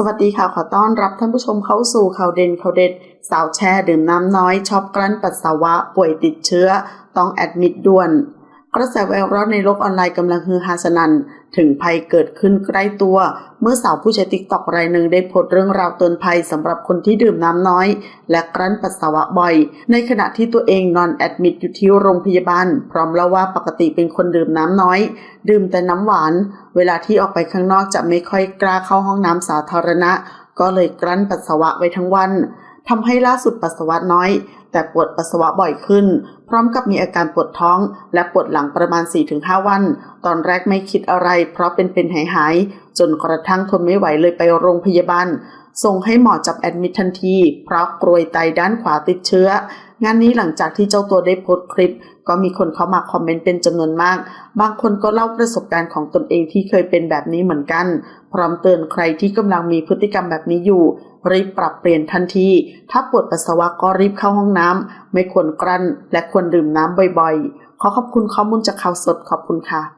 สวัสดีค่ะ ขอต้อนรับท่านผู้ชมเข้าสู่ข่าวเด่นข่าวเด็ด สาวแช่ดื่มน้ำน้อยชอบกลั้นปัสสาวะป่วยติดเชื้อ ต้องแอดมิดด่วน ระแสไววรัลในโลกออนไลน์กำลังฮือฮาสนันถึงภัยเกิดขึ้นใกล้ตัว เมื่อสาวผู้ใช้ติ๊กต็อกรายหนึ่งได้โพสต์เรื่องราวเตือนภัยสำหรับคนที่ดื่มน้ำน้อย และกลั้นปัสสาวะบ่อย ในขณะที่ตัวเองนอนแอดมิดอยู่ที่โรงพยาบาล พร้อมเล่าว่าปกติเป็นคนดื่มน้ำน้อย ดื่มแต่น้ำหวาน เวลาที่ออกไปข้างนอกจะไม่ค่อยกล้าเข้าห้องน้ำสาธารณะ ก็เลยกลั้นปัสสาวะไว้ทั้งวันทำให้ล่าสุดปัสสาวะน้อย แต่ปวดปัสสาวะบ่อยขึ้น พร้อมกับมีอาการปวดท้อง และปวดหลังประมาณ 4-5 วัน ตอนแรกไม่คิดอะไร เพราะเป็นเป็นหายหายๆจนกระทั่งทนไม่ไหวเลยไปโรงพยาบาล ส่งให้หมอจับแอดมิททันที เพราะกรวยไตด้านขวาติดเชื้อ งานนี้หลังจากที่เจ้าตัวได้โพสต์คลิป ก็มีคนเข้ามาคอมเมนต์เป็นจำนวนมาก บางคนก็เล่าประสบการณ์ของตนเองที่เคยเป็นแบบนี้เหมือนกัน พร้อมเตือนใครที่กำลังมีพฤติกรรมแบบนี้อยู่ รีบปรับเปลี่ยนทันที ถ้าปวดปัสสาวะก็รีบเข้าห้องน้ำไม่ควรกลั้น และควรดื่มน้ำบ่อยๆ ขอขอบคุณข้อมูลจากข่าวสดขอบคุณค่ะ